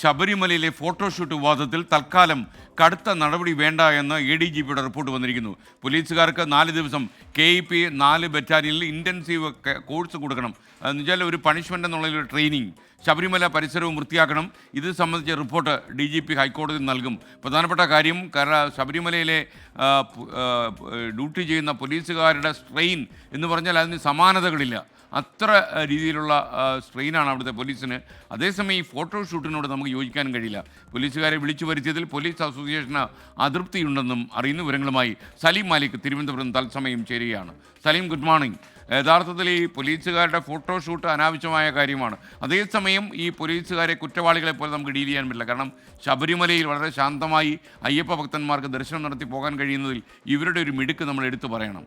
ശബരിമലയിലെ ഫോട്ടോഷൂട്ട് വിവാദത്തിൽ തൽക്കാലം കടുത്ത നടപടി വേണ്ട എന്ന് എ ഡി ജി പിയുടെ റിപ്പോർട്ട് വന്നിരിക്കുന്നു. പോലീസുകാർക്ക് നാല് ദിവസം കെ ഇ പി നാല് ബറ്റാലിയനിൽ ഇന്റൻസീവ് കോഴ്സ് കൊടുക്കണം. എന്ന് വെച്ചാൽ ഒരു പണിഷ്മെന്റ് എന്നുള്ള ട്രെയിനിങ് ശബരിമല പരിസരവും വൃത്തിയാക്കണം. ഇത് സംബന്ധിച്ച റിപ്പോർട്ട് ഡി ജി പി ഹൈക്കോടതി നൽകും. പ്രധാനപ്പെട്ട കാര്യം കാരണം ശബരിമലയിലെ ഡ്യൂട്ടി ചെയ്യുന്ന പോലീസുകാരുടെ സ്ട്രെയിൻ എന്ന് പറഞ്ഞാൽ അതിന് സമാനതകളില്ല. അത്ര രീതിയിലുള്ള സ്ട്രെയിനാണ് അവിടുത്തെ പോലീസിന്. അതേസമയം ഈ ഫോട്ടോഷൂട്ടിനോട് നമുക്ക് യോജിക്കാനും കഴിയില്ല. പോലീസുകാരെ വിളിച്ചു വരുത്തിയതിൽ പോലീസ് അസോസിയേഷന് അതൃപ്തിയുണ്ടെന്നും അറിയുന്ന വിവരങ്ങളുമായി സലീം മാലിക് തിരുവനന്തപുരം തത്സമയം ചേരുകയാണ്. Saleem good morning. യഥാർത്ഥത്തിൽ ഈ പോലീസുകാരുടെ ഫോട്ടോഷൂട്ട് അനാവശ്യമായ കാര്യമാണ്. അതേസമയം ഈ പോലീസുകാരെ കുറ്റവാളികളെ പോലെ നമുക്ക് ഡീൽ ചെയ്യാൻ പറ്റില്ല. കാരണം ശബരിമലയിൽ വളരെ ശാന്തമായി അയ്യപ്പ ഭക്തന്മാർക്ക് ദർശനം നടത്തി പോകാൻ കഴിയുന്നതിൽ ഇവരുടെ ഒരു മിടുക്ക് നമ്മൾ എടുത്തു പറയണം.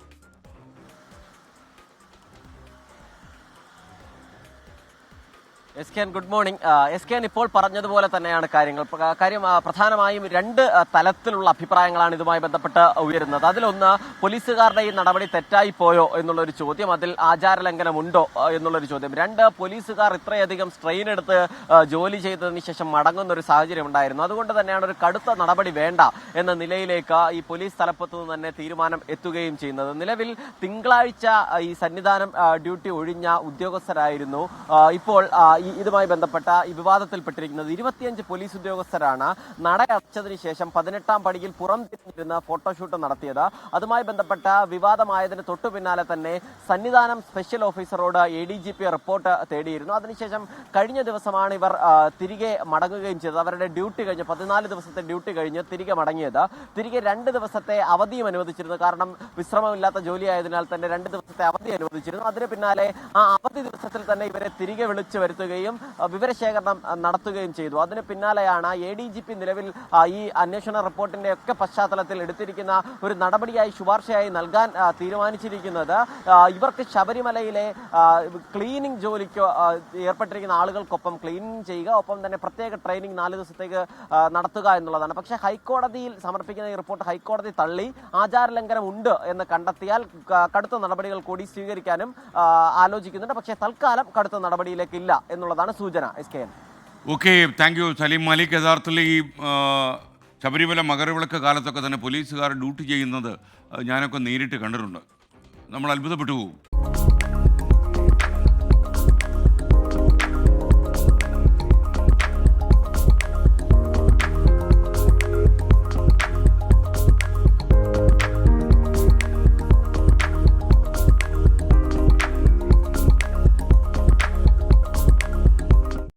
S K good morning S K ഇപ്പോൾ പറഞ്ഞതുപോലെ തന്നെയാണ് കാര്യങ്ങൾ. കാര്യം പ്രധാനമായും രണ്ട് തലത്തിലുള്ള അഭിപ്രായങ്ങളാണ് ഇതുമായി ബന്ധപ്പെട്ട് ഉയരുന്നത്. അതിലൊന്ന് പോലീസുകാരുടെ ഈ നടപടി തെറ്റായി പോയോ എന്നുള്ളൊരു ചോദ്യം അതിൽ ആചാരലംഘനമുണ്ടോ എന്നുള്ള എന്നുള്ളൊരു ചോദ്യം. രണ്ട് പോലീസുകാർ ഇത്രയധികം സ്ട്രെയിൻ എടുത്ത് ജോലി ചെയ്തതിന് ശേഷം മടങ്ങുന്ന ഒരു സാഹചര്യം ഉണ്ടായിരുന്നു അതുകൊണ്ട് തന്നെയാണ് ഒരു കടുത്ത നടപടി വേണ്ട എന്ന നിലയിലേക്ക് ഈ പോലീസ് തലപ്പത്ത് നിന്ന് തന്നെ തീരുമാനം എത്തുകയും ചെയ്യുന്നത്. നിലവിൽ തിങ്കളാഴ്ച ഈ സന്നിധാനം ഡ്യൂട്ടി ഒഴിഞ്ഞ ഉദ്യോഗസ്ഥരായിരുന്നു. ഇപ്പോൾ ഈ ഇതുമായി ബന്ധപ്പെട്ട ഈ വിവാദത്തിൽപ്പെട്ടിരിക്കുന്നത് ഇരുപത്തിയഞ്ച് പോലീസ് ഉദ്യോഗസ്ഥരാണ്. നട അടച്ചതിന് ശേഷം പതിനെട്ടാം പടിയിൽ പുറം തിരിഞ്ഞിരുന്ന ഫോട്ടോഷൂട്ട് നടത്തിയത്. അതുമായി ബന്ധപ്പെട്ട വിവാദമായതിന് തൊട്ടു പിന്നാലെ തന്നെ Sannidhanam special ഓഫീസറോട് A D G P report തേടിയിരുന്നു. അതിനുശേഷം കഴിഞ്ഞ ദിവസമാണ് ഇവർ തിരികെ മടങ്ങുകയും ചെയ്തത്. അവരുടെ ഡ്യൂട്ടി കഴിഞ്ഞ് പതിനാല് ദിവസത്തെ ഡ്യൂട്ടി കഴിഞ്ഞ് തിരികെ മടങ്ങിയത്. തിരികെ രണ്ട് ദിവസത്തെ അവധിയും അനുവദിച്ചിരുന്നു. കാരണം വിശ്രമമില്ലാത്ത ജോലിയായതിനാൽ തന്നെ രണ്ട് ദിവസത്തെ അവധി അനുവദിച്ചിരുന്നു. അതിന് പിന്നാലെ ആ അവധി ദിവസത്തിൽ തന്നെ ഇവരെ തിരികെ വിളിച്ചു വരുത്തുകയും ആ, വിവരശേഖരണം നടത്തുകയും ചെയ്തു. അതിന് പിന്നാലെയാണ് എ ഡി ജി പി നിലവിൽ ഈ അന്വേഷണ റിപ്പോർട്ടിന്റെ ഒക്കെ പശ്ചാത്തലത്തിൽ എടുത്തിരിക്കുന്ന ഒരു നടപടിയായി ശുപാർശയായി നൽകാൻ തീരുമാനിച്ചിരിക്കുന്നത്. ഇവർക്ക് ശബരിമലയിലെ ക്ലീനിങ് ജോലിക്ക് ഏർപ്പെട്ടിരിക്കുന്ന ആളുകൾക്കൊപ്പം ക്ലീനിങ് ചെയ്യുക ഒപ്പം തന്നെ പ്രത്യേക ട്രെയിനിങ് നാല് ദിവസത്തേക്ക് നടത്തുക എന്നുള്ളതാണ്. പക്ഷെ ഹൈക്കോടതിയിൽ സമർപ്പിക്കുന്ന ഈ റിപ്പോർട്ട് ഹൈക്കോടതി തള്ളി. ആചാരലംഘനം ഉണ്ട് എന്ന് കണ്ടെത്തിയാൽ കടുത്ത നടപടികൾ കൂടി സ്വീകരിക്കാനും ആലോചിക്കുന്നുണ്ട്. പക്ഷേ തൽക്കാലം കടുത്ത നടപടിയിലേക്ക് ഇല്ല എന്നുള്ളതാണ് സൂചന S K N. Okay thank you. Saleem Malik യഥാർത്ഥത്തിൽ ഈ ശബരിമല മകരവിളക്ക് കാലത്തൊക്കെ തന്നെ പോലീസുകാർ ഡ്യൂട്ടി ചെയ്യുന്നത് ഞാനൊക്കെ നേരിട്ട് കണ്ടിട്ടുണ്ട്. നമ്മൾ അത്ഭുതപ്പെട്ടു പോകും.